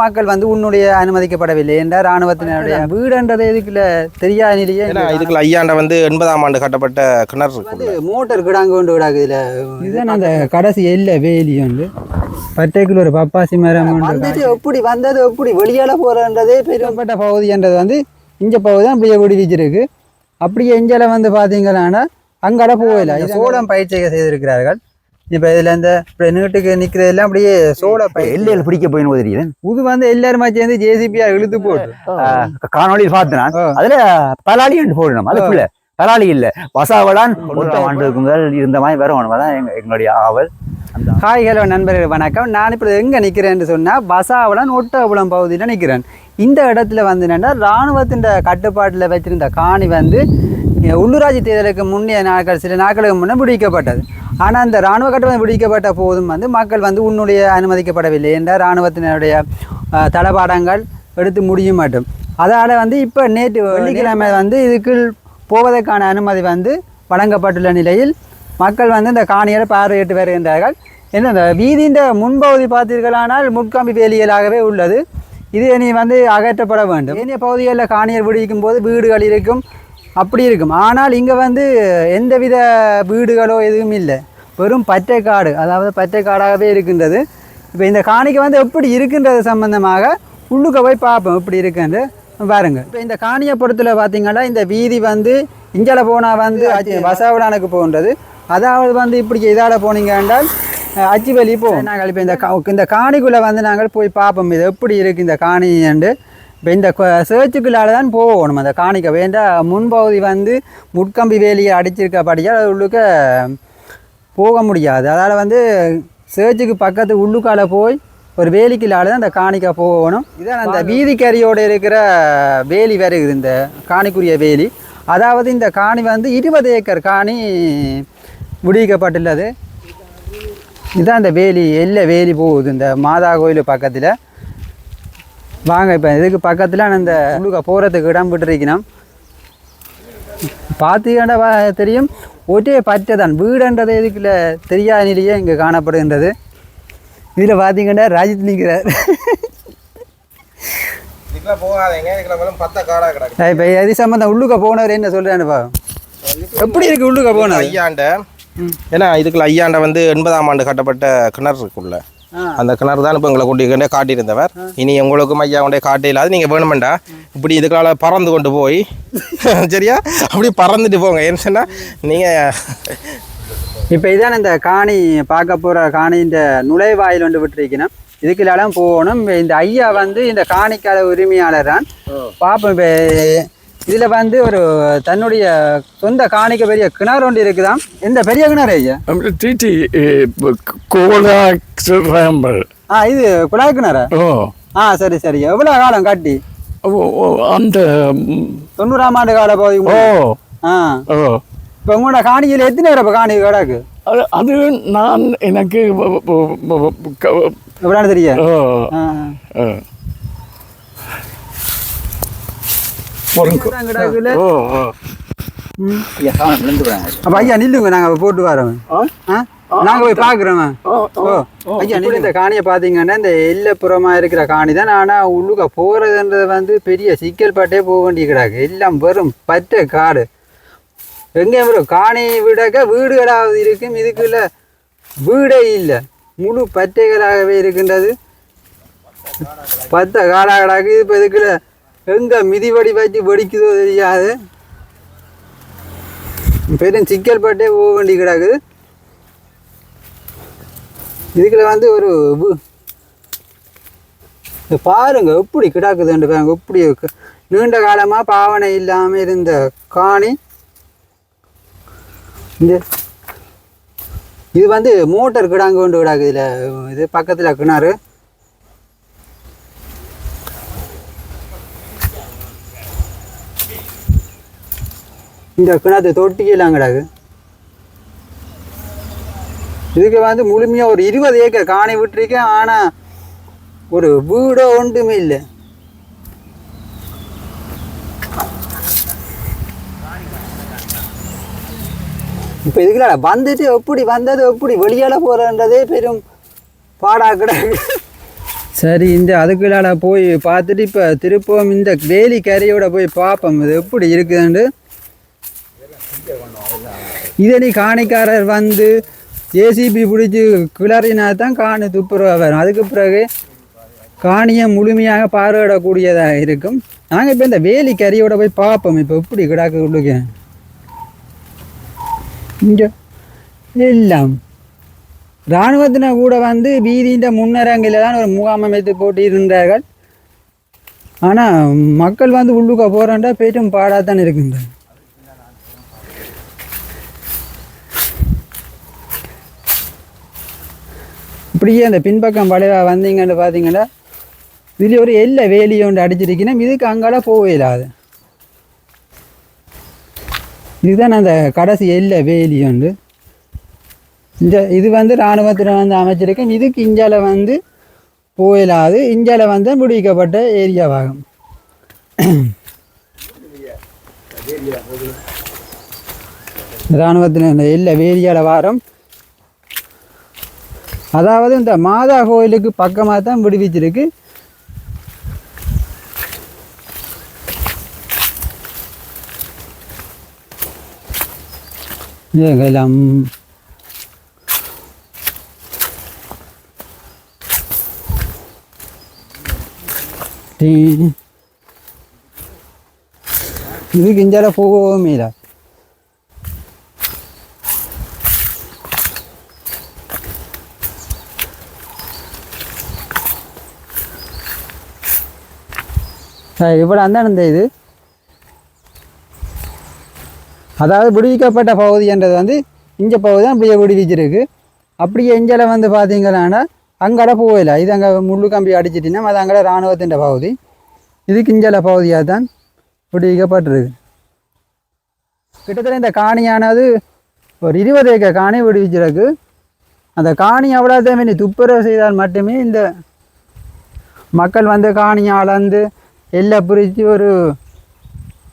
மக்கள் வந்து உன்னுடைய அனுமதிக்கப்படவில்லை என்ற ராணுவத்தினருடைய வீடுன்றது இதுக்குள்ள தெரியாத நிலையே இதுக்குள்ள ஐயாண்ட வந்து எண்பதாம் ஆண்டு கட்டப்பட்ட கிணறு இருக்குல்ல மோட்டர் கிடாங்க கொண்டு விடாது இதுல. இதுதான் அந்த கடைசி எல்ல வேலி வந்து. பட்டைக்குள்ள ஒரு பப்பாசி மரம் வந்துட்டு எப்படி வந்தது எப்படி வெளியால போறன்றதே பெரியப்பட்ட பகுதின்றது வந்து இங்க பகுதி தான் அப்படியே விடுவிச்சிருக்கு அப்படியே இஞ்சால வந்து பாத்தீங்கன்னா அங்கட போகல. சோளம் பயிற்சியை செய்திருக்கிறார்கள். இப்ப இதுல இந்த நீட்டுக்கு நிக்கிறதெல்லாம் அப்படியே சோள பயிர். எல்லையில் பிடிக்க போயின்னு தெரியுது. இது வந்து எல்லாருமா சேர்ந்து ஜேசிபியா இழுத்து போட்டு. காணொலியில் பார்த்தேன். அதுல பலாளி என்று போடணும். அதுக்குள்ள பலாளி இல்ல. வசாவளான் ஒன்றாம் ஆண்டுக்கு முதல் இருந்த மாதிரி வரணும் அதான் எங்க- எங்களுடைய ஆவல். ஹாய் ஹலோ நண்பர்கள் வணக்கம். நான் இப்போ எங்கே நிற்கிறேன்னு சொன்னால் பசாவளம் ஒட்டகுளம் பகுதியில் நிற்கிறேன் இந்த இடத்துல வந்து என்னென்னா இராணுவத்தின் கட்டுப்பாட்டில் வச்சிருந்த காணி வந்து உள்ளூராட்சி தேர்தலுக்கு முன்னே நாட்கள் சில நாட்களுக்கு முன்னே விடுவிக்கப்பட்டது ஆனால் அந்த இராணுவ கட்டுப்பாடு விடுவிக்கப்பட்ட போதும் வந்து மக்கள் வந்து உன்னுடைய அனுமதிக்கப்படவில்லை என்ற இராணுவத்தினருடைய தளபாடங்கள் எடுத்து முடிய மாட்டோம். அதால் வந்து இப்போ நேற்று வெள்ளிக்கிழமை வந்து இதுக்குள் போவதற்கான அனுமதி வந்து வழங்கப்பட்டுள்ள நிலையில் மக்கள் வந்து இந்த காணிகளை பார்வையிட்டு வருகின்றார்கள். என்ன இந்த வீதியின் முன்பகுதி பார்த்தீர்களானால் முட்கம்பி வேலியலாகவே உள்ளது. இது இனி வந்து அகற்றப்பட வேண்டும். ஏனைய பகுதிகளில் காணியல் விடுவிக்கும் போது வீடுகள் இருக்கும். அப்படி இருக்கும். ஆனால் இங்கே வந்து எந்தவித வீடுகளோ எதுவும் இல்லை. வெறும் காடு அதாவது காடாகவே இருக்கின்றது. இப்போ இந்த காணிக்கு வந்து எப்படி இருக்கின்றது சம்பந்தமாக உள்ளுக்க போய் பார்ப்போம் எப்படி இருக்குன்னு பாருங்க. இப்போ இந்த காணியை பொறுத்துல பார்த்தீங்கன்னா இந்த வீதி வந்து இஞ்சால போனால் வந்து வசாவிடானுக்கு போகின்றது. அதாவது வந்து இப்படி இதால் போனீங்க என்றால் அஹ், அச்சிவெளி போகும் நாங்கள் இப்போ இந்த கா- இந்த காணிக்குள்ளே வந்து நாங்கள் போய் பார்ப்போம். இது எப்படி இருக்குது இந்த காணி என்று. இப்போ இந்த சேர்ச்சுக்குள்ளால தான் போகணும். அந்த காணிக்க வேண்டா முன்பகுதி வந்து முட்கம்பி வேலியை அடிச்சிருக்கபடியால் அது உள்ளுக்க போக முடியாது. அதால் வந்து சேர்ச்சுக்கு பக்கத்து உள்ளுக்கால போய் ஒரு வேலிக்குள்ளால தான் அந்த காணிக்கா போகணும். இதான் அந்த வீதிக்கரியோடு இருக்கிற வேலி வருகுது இந்த காணிக்குரிய வேலி. அதாவது இந்த காணி வந்து இருபது ஏக்கர் காணி விடுவிக்கப்பட்டுள்ளது இதான் இந்த வேலி எல்லை வேலி போகுது. இந்த மாதா கோயில் பக்கத்தில். வாங்க இப்போ இதுக்கு பக்கத்தில் அந்த உள்ளுக்க போகிறதுக்கு இடம் விட்டுருக்கணும். பார்த்தீங்கன்னா தெரியும்? ஒரே பச்சை தான். வீடுன்றது இதுக்குள்ள தெரியாத நிலையே இங்கே காணப்படுகின்றது. இதில் பார்த்தீங்கன்னா ரஜித் நிற்கிறார் இப்போ எது சம்மந்தம் உள்ளுக்க போனவர் என்ன சொல்கிறான்னு எப்படி இருக்கு உள்ளுக்க போனது ஐயாண்ட. ஏன்னா இதுக்குள்ள ஐயாண்ட வந்து எண்பதாம் ஆண்டு கட்டப்பட்ட கிணறு இருக்குல்ல. ஆ. அந்த கிணறு தான் இப்போ எங்களை கொண்டு கொண்டே காட்டியிருந்தவர். இனி உங்களுக்கும் ஐயா கொண்டே காட்ட இல்லாது நீங்கள் வேணுமெண்டா? இப்படி இதுக்குள்ள பறந்து கொண்டு போய் சரியா? அப்படி பறந்துட்டு போங்க. ஏன்னு சொன்னால் நீங்கள் இப்போ இதான் இந்த காணி பார்க்க போகிற காணியின் நுழைவாயில் ஒன்று விட்டுருக்கணும். இதுக்குள்ளாலும் போகணும். இந்த ஐயா வந்து இந்த காணிக்கால உரிமையாளர் தான். பார்ப்போம் இப்போ இதில் வந்து ஒரு தன்னுடைய சொந்த காணிக்க பெரிய கிணறு ஒன்று இருக்குதாம் எந்த பெரிய கிணறு ஐயா டிடி கோலா ஆ இது குழாய் கிணறு? ஓ. ஆ சரி சரி. எவ்வளோ காலம் காட்டி? அந்த தொண்ணூறாம் ஆண்டு கால பகுதி ஓ. ஆ. ஓ. இப்போ உங்களோட காணியில் எத்தனை பேர் இப்போ காணி கிடக்கு? அது அது நான் எனக்கு எவ்வளோ தெரியும் அப்ப ஐயா நில்லுங்க. நாங்க போட்டு வரோம். ஆ? நாங்க போய் பாக்குறோம். ஓ, ஐயா நில்லு இந்த காணியை பாத்தீங்கன்னா இந்த எல்லப்புறமா இருக்கிற காணி தான். ஆனா உள்ளுக்க போறதுன்றது வந்து பெரிய சிக்கல் பட்டே போக வேண்டிய கிடாக்கு எல்லாம் வெறும் பச்சை காடு. எங்கே வரும் காணி விடக்க வீடுகளாவது இருக்கும். இதுக்குள்ள வீடே இல்லை. முழு பச்சைகளாகவே இருக்கின்றது. பத்த காடாகடாக்கு இப்போ இதுக்குள்ள எங்க மிதிவடி வச்சு வெடிக்குதோ தெரியாது. பெரும் சிக்கல் பட்டே போக வேண்டி கிடக்குது. இதுக்குள்ள வந்து ஒரு பாருங்க எப்படி கிடக்குதுன்னு பாருங்க எப்படி நீண்ட காலமாக பாவனை இல்லாமல் இருந்த காணி. இந்த இது வந்து மோட்டர் கிடாங்க கொண்டு கிடாக்கு இல்லை இது பக்கத்தில் கிணறு. இந்த கிணத்து தொட்டிக்கெல்லாம் கிடாக்கு இதுக்கு வந்து முழுமையாக ஒரு இருபது ஏக்கர் காணி விட்டுருக்கேன். ஆனால் ஒரு வீடோ ஒன்றுமே இல்லை. இப்போ இதுக்குள்ள வந்துட்டு எப்படி வந்தது எப்படி வெளியால் போகிறன்றதே பெரும் பாடா கிடக்கு. சரி இந்த அதுக்குள்ளால போய் பார்த்துட்டு இப்போ திருப்பவும் இந்த வேலி கரையோட போய் பார்ப்போம். இது எப்படி இருக்குதுன்ட்டு. இதை நீ காணிக்காரர் வந்து ஏசிபி பிடிச்சி கிளறினா தான் காணி துப்புரவு வரும். அதுக்கு பிறகு காணியை முழுமையாக பார்வையிடக்கூடியதாக இருக்கும். நாங்கள் இப்போ இந்த வேலி கறியோட போய் பார்ப்போம். இப்போ எப்படி கிடாக்கு உள்ளுக்க? இங்கே எல்லாம். இராணுவத்தினர் கூட வந்து வீதியின் முன்னரங்கில் தான் ஒரு முகாம் அமைத்து போட்டு இருந்தார்கள் ஆனால் மக்கள் வந்து உள்ளுக்க போகிறாண்டா போயிட்டும் பாடாதான் இருக்கின்றன. இப்படியே அந்த பின்பக்கம் வளைவாக வந்தீங்கன்னு பார்த்தீங்கன்னா இதில் ஒரு எல்லை வேலி ஒன்று அடிச்சிருக்கணும். இதுக்கு அங்கால போகவே இல்லாது இதுதான் அந்த கடைசி எல்லை வேலி ஒன்று. இந்த இது வந்து இராணுவத்தில் வந்து அமைச்சிருக்கேன் இதுக்கு இஞ்சால வந்து போயிடாது இஞ்சால வந்து முடிக்கப்பட்ட ஏரியாவாகும். இராணுவத்தில் இந்த எல்லை வேலியால வாரம் அதாவது இந்த மாதா கோயிலுக்கு பக்கமாக தான் விடுவிச்சிருக்கு ஏகலம். டீ- இதுக்கு இஞ்சால போகவே இல்லை இவ்வளோ அந்த இந்த இது. அதாவது விடுவிக்கப்பட்ட பகுதி என்றது வந்து இங்கே பகுதி தான் அப்படியே விடுவிச்சிருக்கு. அப்படியே இஞ்சால வந்து பார்த்தீங்கன்னா அங்கட போகல இது அங்கே முள்ளு கம்பி அடிச்சிட்டினா அது அங்கட இராணுவத்தின் பகுதி. இதுக்கு இஞ்சால பகுதியாக தான் விடுவிக்கப்பட்டிருக்கு. கிட்டத்தட்ட இந்த காணியானது ஒரு இருபது ஏக்கர் காணி விடுவிச்சிருக்கு. அந்த காணி அவ்வளோ தேவை துப்புரவு செய்தால் மட்டுமே இந்த மக்கள் வந்து காணியை அளந்து எல்லை பிரித்து ஒரு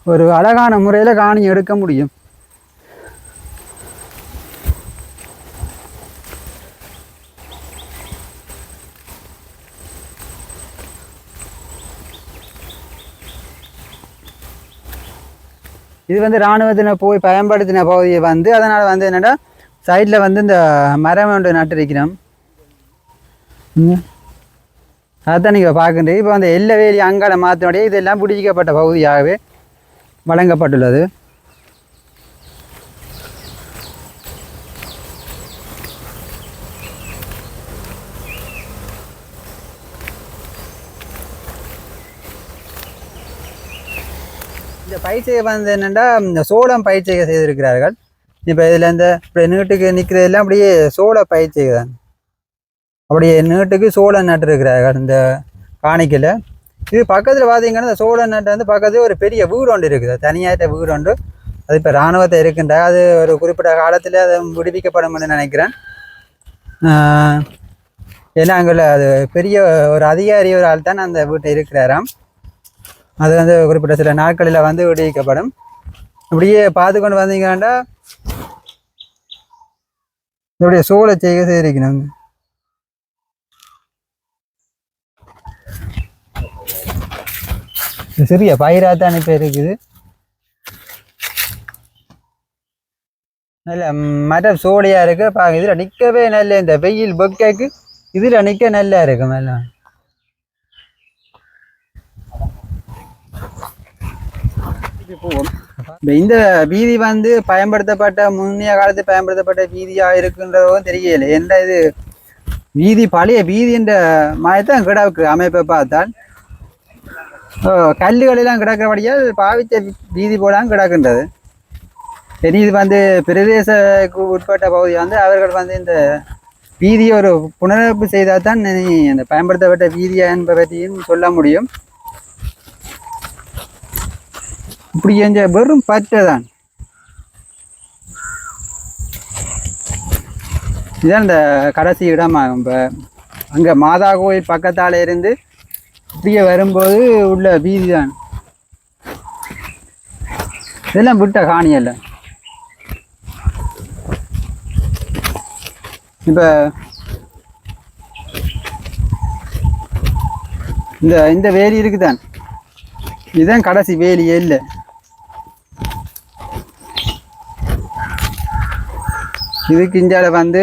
ஒரு அழகான முறையில் காணி எடுக்க முடியும் இது வந்து இராணுவத்தினர் போய் பயன்படுத்தின பகுதியை வந்து அதனால் வந்து என்னென்னா சைடில் வந்து இந்த மரம் ஒன்று நட்டிருக்கிறோம் ம். அதான் நீங்கள் பார்க்குறீங்க இப்போ அந்த எல்லவேலி வேலி அங்கால மாற்றினுடைய இதெல்லாம் பிடிக்கப்பட்ட பகுதியாகவே வழங்கப்பட்டுள்ளது. இந்த பயிற்சியை வந்து என்னென்னா இந்த சோளம் பயிற்சியை செய்திருக்கிறார்கள். இப்போ இதில் இந்த நீட்டுக்கு நிற்கிறதெல்லாம் அப்படியே சோள பயிற்சிகள். தான் அப்படியே நீட்டுக்கு சோளம் நட்டுருக்கிறார்கள் இந்த காணிக்கையில். இது பக்கத்தில் பார்த்தீங்கன்னா இந்த சோழ நட்டு வந்து பக்கத்தில் ஒரு பெரிய வீடு ஒன்று இருக்குது. தனியாட்ட வீடு ஒன்று. அது இப்போ இராணுவத்தை இருக்கின்ற அது ஒரு குறிப்பிட்ட காலத்தில் அது விடுவிக்கப்படும் நினைக்கிறேன். ஏன்னா அங்கே அது பெரிய ஒரு அதிகாரி ஒரு ஆள் தான் அந்த வீட்டை இருக்கிறாராம். அது வந்து குறிப்பிட்ட சில நாட்களில் வந்து விடுவிக்கப்படும். இப்படியே பார்த்து கொண்டு வந்தீங்கன்னா இதோடைய சோளை செய்க செய்திருக்கணும் சிறிய சிறிய பயிராத்தான் இப்போ இருக்குது? நல்ல மரம் சோழியா இருக்கு. பாருங்க இதில் நிற்கவே நல்ல இந்த வெயில் பொக்கைக்கு இதில் நிற்க நல்லா இருக்கும் எல்லாம் இந்த வீதி வந்து பயன்படுத்தப்பட்ட முன்னைய காலத்து பயன்படுத்தப்பட்ட வீதியா இருக்குன்றதும் தெரியல. என்ன இது? வீதி பழைய வீதின்ற மாதிரிதான் கிடக்கு அமைப்பை பார்த்தால். ஓ, கல்லுகள் எல்லாம் கிடக்கிறபடியால் வீதி போலாம் கிடக்கின்றது. இனி இது வந்து பிரதேசக்கு உட்பட்ட பகுதி வந்து அவர்கள் வந்து இந்த வீதியை ஒரு புனரமைப்பு செய்தால் தான் அந்த பயன்படுத்தப்பட்ட வீதியா என்பதையும் சொல்ல முடியும். இப்படி எஞ்ச வெறும் பற்றை தான். இதான் இந்த கடைசி இடமாகும். இப்போ அங்கே மாதா கோயில் பக்கத்தால் இருந்து இப்படியே வரும்போது உள்ள வீதி தான் இதெல்லாம் விட்ட காணியல்ல இப்போ இந்த இந்த வேலி இருக்குதான். இதுதான் கடைசி வேலியே இல்லை. இதுக்கு இந்தியாவில் வந்து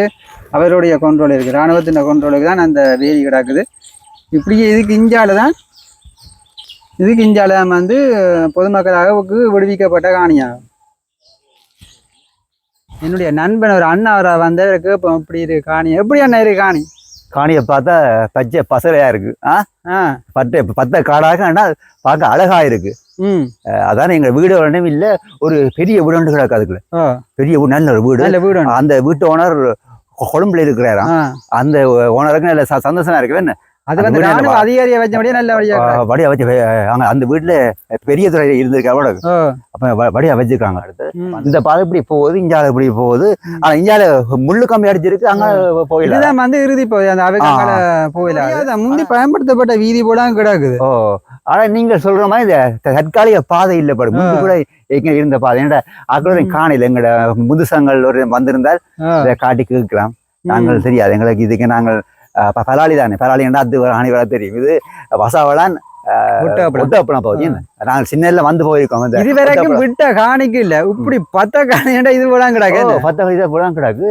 அவருடைய கண்ட்ரோல் இருக்குது இராணுவத்தின் கண்ட்ரோலுக்கு தான் அந்த வேலி கிடக்குது. இப்படியே இதுக்கு இந்தியால தான் இதுக்கு இந்தியால தான் வந்து பொதுமக்களாக விடுவிக்கப்பட்ட காணியாகும். என்னுடைய நண்பன் ஒரு அண்ணா அவரை வந்தவருக்கு இப்போ இப்படி இருக்கு காணி. எப்படி அண்ணா இருக்கு காணி? காணியை பார்த்தா பச்சை பசலையா இருக்கு. ஆ? பட்டை பத்த காடாக ஆனால் பார்க்க அழகா இருக்கு. அதானே எங்க வீடு ஒன்றும் இல்ல ஒரு பெரிய வீடு ஒன்று கிடக்கு அதுக்குள்ள. பெரிய வீடு நல்ல ஒரு வீடு. வீடு. அந்த வீட்டு ஓனர் கொழும்புல இருக்கிறாராம். அந்த ஓனருக்கு நல்ல சந்தோஷமா இருக்கு என்ன? அது அந்த வந்து ராணுவ அதிகாரியை வச்சபடியே நல்ல வழியா. வடியா வச்சு அங்க அந்த வீட்டுல பெரிய துறை இருந்திருக்கு அவ்வளோ ஓ. அப்ப வ- வடியா வச்சிருக்காங்க அடுத்து. இந்த பாதை இப்படி போகுது இஞ்சால இப்படி போகுது. ஆனா இஞ்சால முள்ளு கம்பி அடிச்சிருக்கு அங்க இதுதான் வந்து இறுதி போய் அந்த அவைக்கால போயில. முந்தி பயன்படுத்தப்பட்ட வீதி போல கிடக்குது. ஓ. ஆனா நீங்க சொல்ற மாதிரி இந்த தற்காலிக பாதை இல்ல பாரு முன்பு கூட எங்க இருந்த பாதை. ஏன்டா அக்கறை காணில எங்கட முதுசங்கள் ஒரு வந்திருந்தால். இதை காட்டி கேட்கலாம் நாங்கள் தெரியாது. எங்களுக்கு இதுக்கு நாங்கள் பலாலி தானே. பலாலி என்றா அது ஒரு ஆணி வர தெரியும். இது நாங்கள் சின்னல வந்து போயிருக்கோம். இது வரைக்கும். விட்ட காணிக்கு இல்ல. இப்படி பத்த காணிண்டா இது போல கிடக்கு. பத்து வயசா புலம் கிடக்கு.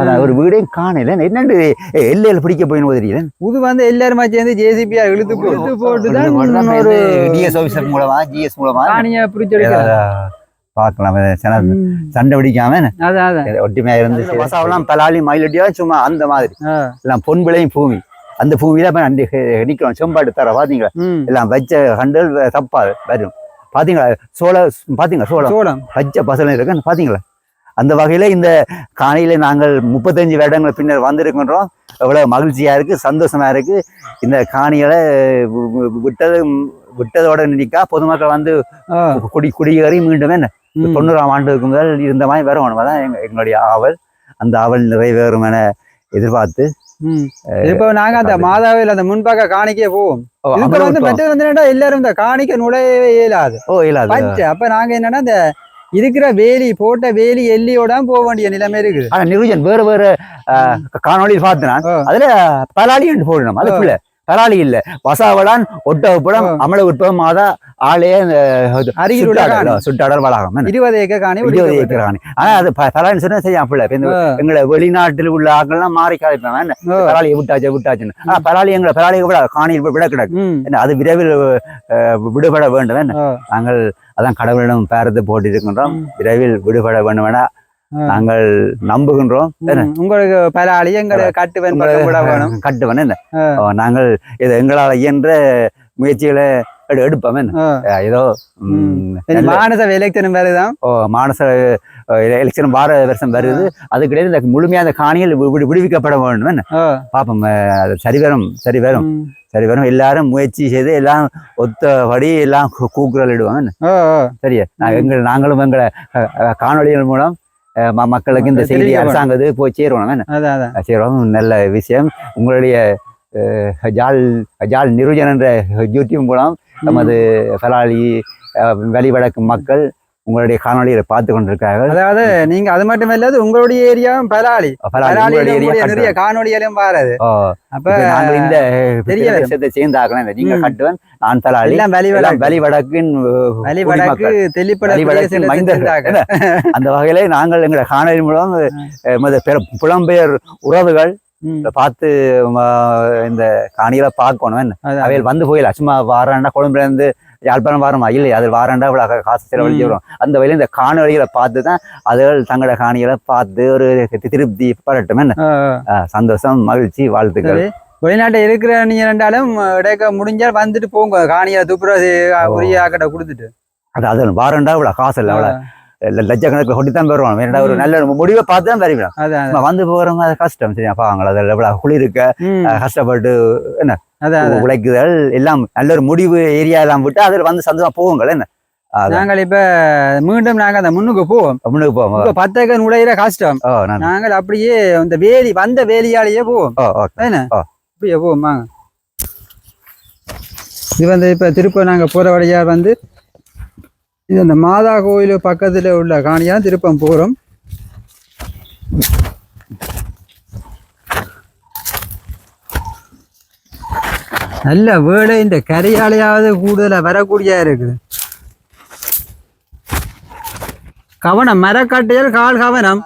அதான் ஒரு வீடையும் காணல என்னண்டு? எல்லையில பிடிக்க போயின்னு தெரியல இது வந்து எல்லாருமா சேர்ந்து ஜேசிபியா இழுத்து போட்டு தான் ஒரு டிஎஸ் மூலமா ஜிஎஸ் மூலமா? காணிய பிரிச்சு எடுக்கிறாங்க. பார்க்கலாம். சண்டை பிடிக்காம ஒட்டிமையா இருந்து வசாவெல்லாம் பலாலி மயிலடியா சும்மா அந்த மாதிரி. எல்லாம் பொன் விளையும் பூமி. அந்த பூமியில இப்ப அண்டி நிக்கிறோம். செம்பாடு தர பாத்தீங்களா. எல்லாம் வச்ச கண்டல் தப்பா வரும். பாத்தீங்களா? சோள பாத்தீங்களா சோளம்? சோளம். பச்சை பசலம் இருக்கு பாத்தீங்களா? அந்த வகையில இந்த காணியில நாங்கள் முப்பத்தஞ்சு வருடங்கள் பின்னர் வந்திருக்கின்றோம். எவ்வளவு மகிழ்ச்சியா இருக்கு சந்தோஷமா இருக்கு. இந்த காணிகளை விட்டது விட்டதோட நினைக்கா பொதுமக்கள் வந்து. குடி குடியேறி மீண்டும் என்ன. தொண்ணூறாம் ஆண்டுக்கு முதல் இருந்த மாதிரி அதான் எங்க எங்களுடைய ஆவல் அந்த ஆவல் நிறைவேறும் என எதிர்பார்த்து. இப்போ நாங்க அந்த மாதாவில் அந்த முன்பாக காணிக்கே போவோம். அப்புறம் வந்து இப்போ- மற்றது வந்து என்னடா எல்லாரும் இந்த காணிக்க நுழையவே இயலாது. ஓ பச்சை அப்ப நாங்க என்னன்னா இந்த இருக்கிற வேலி போட்ட வேலி எல்லியோட போக வேண்டிய நிலைமை இருக்குது. ஆனா நிருஜன் வேற வேற ஆஹ், காணொளியில் பார்த்தேன். அதுல பலாலி என்று போடணும். அது பலாலி இல்ல வசாவளான் ஒட்டவப்படம். அமல உட்பம் மாதா ஆலய காணி. சுட்டாடல் வளாகம்? இருபது ஏக்கர் காணி இருபது. ஏக்கர் காணி ஆனா அது பலாலின்னு சொன்னா சரியா பிள்ளை. எங்களை வெளிநாட்டில் உள்ள ஆட்கள்லாம் மாறி ஆ. பலாலியை விட்டாச்சு விட்டாச்சுன்னு ஆனா பலாலி எங்களை பலாலியை விட காணியில் விட கிடக்கு. என்ன அது விரைவில் விடுபட வேண்டும். நாங்கள் அதான் கடவுளிடம் பேரத்தை போட்டு இருக்கின்றோம் ம். விரைவில் விடுபட வேண்டும். நாங்கள் நம்புகின்றோம். உங்களுக்கு பல அழி எங்களை கட்டுவன் கட்டுவன் என்ன? நாங்கள் இது எங்களால் இயன்ற முயற்சிகளை எடு- எடுப்போம் என்ன? ஏதோ மானச எலெக்ஷன் வருதான் ஓ, மானச எலெக்ஷன் வார வருஷம் வருது. அதுக்கிடையே இந்த முழுமையாக அந்த விடு- விடுவிக்கப்பட வேண்டும் என்ன? அது சரி வரும் சரி வரும். சரி வரும். எல்லாரும் முயற்சி செய்து எல்லாம் ஒத்தபடி எல்லாம் கூக்குரல் ஆ. சரியா? நான் எங்கள் நாங்களும் எங்களை காணொளிகள் மூலம் மக்களுக்கு இந்த செய்தி தெரிவிக்க வேணும். அரசாங்கத்து போய் சேருவோம். சேருவோம். நல்ல விஷயம். உங்களுடைய ஜால் ஜால் நிருஜன் என்ற யூடியூப் மூலம் நமது பலாலி அஹ், வெளிவடக்கு மக்கள் உங்களுடைய காணொளிகளை பார்த்து கொண்டிருக்கிறார்கள். அதாவது நீங்க அது மட்டும் இல்லாது உங்களுடைய ஏரியாவும் உங்களுடைய நிறைய. காணொலியாலும் பாருது அப்ப நாங்கள் இந்த வரும். விஷயத்தை சேர்ந்தாக்கணும் இந்த நீங்க. கட்டுவன் நான் பலாலி. எல்லாம் வழி எல்லாம் வடக்கு வெளிவடக்கின் அஹ், வழி வடக்கு குடிமக்கள். தெளிப்பட வெளிவடக்கின் மைந்தர்கள். என்ன? அந்த வகையில நாங்கள் எங்களை காணொலி மூலம் புலம்பெயர் உறவுகள் பார்த்து இந்த காணிகளை பார்க்கணும். அவையில் வந்து போயிடலாம் சும்மா வாராண்டா கொழும்புல இருந்து யாழ்ப்பாணம் வாரமா இல்லை அது வாராண்டா இவ்வளோ காசு செலவழிச்சு வரும். அந்த வகையில இந்த காணொலிகளை பார்த்து தான் அதுகள் தங்களோட காணிகளை பார்த்து ஒரு திருப்தி படட்டும். என்ன? சந்தோஷம் மகிழ்ச்சி வாழ்த்துக்கள். சரி. வெளிநாட்டுல இருக்கிற நீங்க ரெண்டாலும் இடைக்க முடிஞ்சா வந்துட்டு போங்க. காணியை துப்புரவு உரிய ஆக்கட்ட கொடுத்துட்டு. அது அது வாரண்டா இவ்வளோ காசு இல்லை அவ்வளோ லட்சக்கணக்கில் கொட்டி தான் பெறுவோம் வேறடா ஒரு நல்ல முடிவை பார்த்து தான் சும்மா வந்து போகிறவங்க அது கஷ்டம் சரியா பாவங்கள் அதில் குளிருக்க ம், அஹ், கஷ்டப்பட்டு அதான். உழைக்குதல் எல்லாம் நல்ல ஒரு முடிவு ஏரியா எல்லாம் விட்டு அதில் வந்து சந்தோஷமா போகுங்கள் என்ன. நாங்கள் இப்ப மீண்டும் நாங்க அந்த முன்னுக்கு போவோம். முன்னுக்கு போவோம். இப்ப பத்தக்க நுழையிற கஷ்டம் நாங்கள் அப்படியே அந்த வேலி வந்த வேலியாலேயே போவோம். அப்படியே போவோம் வாங்க. இது வந்து இப்ப திருப்ப நாங்க போற வழியா வந்து இது அந்த மாதா கோயில் பக்கத்துல உள்ள காணியா திருப்பம் போறோம். நல்ல வேலை இந்த கரையாலையாவது கூடுதலாக வரக்கூடியா இருக்குது. கவனம் மரக்கட்டையல் கால் கவனம்.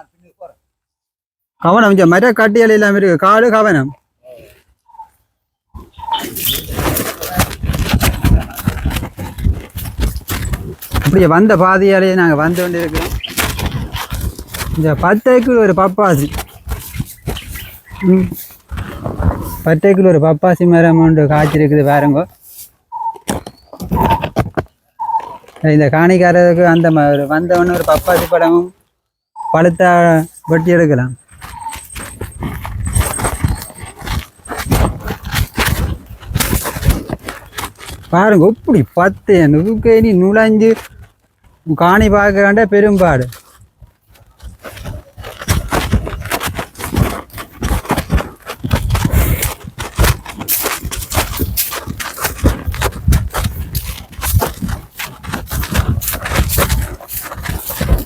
கவனம் இந்த மரக்கட்டையல் எல்லாம் இருக்கு. காலு கவனம். அப்படியே வந்த பாதையாலேயே நாங்கள் வந்து கொண்டு இருக்கிறோம் இந்த பத்தைக்கு ஒரு பப்பாசி. ம். பட்டைக்குள்ள ஒரு பப்பாசி மரம் ஒன்று காய்ச்சிருக்குது பாருங்க இந்த காணிக்காரருக்கு அந்த மாதிரி ஒரு வந்தவொன்னு ஒரு பப்பாசி பழமும் பழுத்தா வெட்டி எடுக்கலாம் பாருங்க இப்படி பத்து நுழைஞ்சு காணி பார்க்க பெரும்பாடு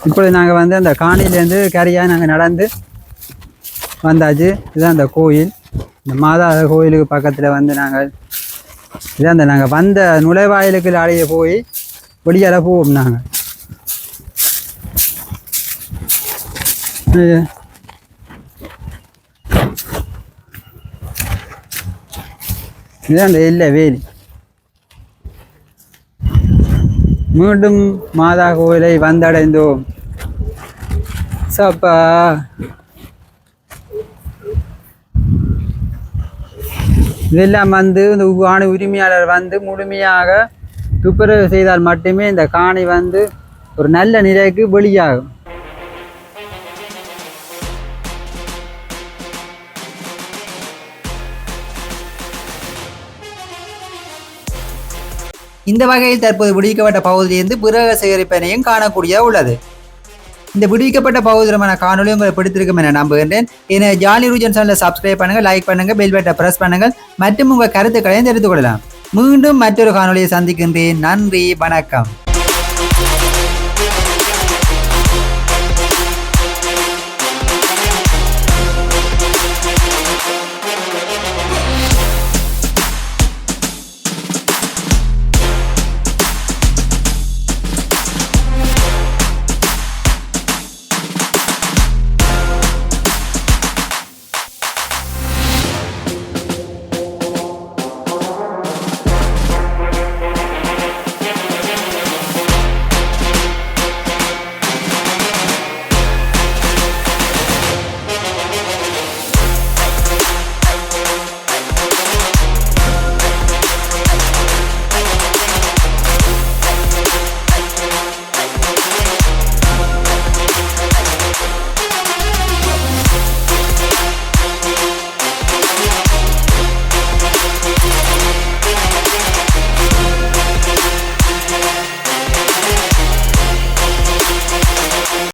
இப்பொழுது நாங்கள் வந்து அந்த காணிலேருந்து கரையாக நாங்கள் நடந்து வந்தாச்சு. இதுதான் அந்த கோயில். இந்த மாதா கோயிலுக்கு பக்கத்தில் வந்து நாங்கள் இதான் அந்த நாங்கள் வந்த நுழைவாயிலுக்கு அடைய போய் வெளியால் போவோம் நாங்கள் இதான் அந்த இல்லை வேலி. மீண்டும் மாதா கோயிலை வந்தடைந்தோம். சப்பா. இதெல்லாம் வந்து இந்த காணி உரிமையாளர் வந்து முழுமையாக துப்புரவு செய்தால் மட்டுமே இந்த காணி வந்து ஒரு நல்ல நிலைக்கு வெளியாகும். இந்த வகையில் தற்போது விடுவிக்கப்பட்ட பகுதியிலிருந்து பிறக சேகரிப்பனையும் காணக்கூடிய உள்ளது. இந்த விடுவிக்கப்பட்ட பகுதிரமான காணொலி உங்களுக்கு பிடித்திருக்கும் என நம்புகின்றேன். என்னை ஜாலி ரூஜன் சேனலை சப்ஸ்கிரைப் பண்ணுங்கள் லைக் பண்ணுங்கள் பெல் பட்டை பிரஸ் பண்ணுங்கள். மற்றும் உங்கள் கருத்துக்களையும் தெரிந்து கொள்ளலாம். மீண்டும் மற்றொரு காணொலியை சந்திக்கின்றேன். நன்றி வணக்கம்.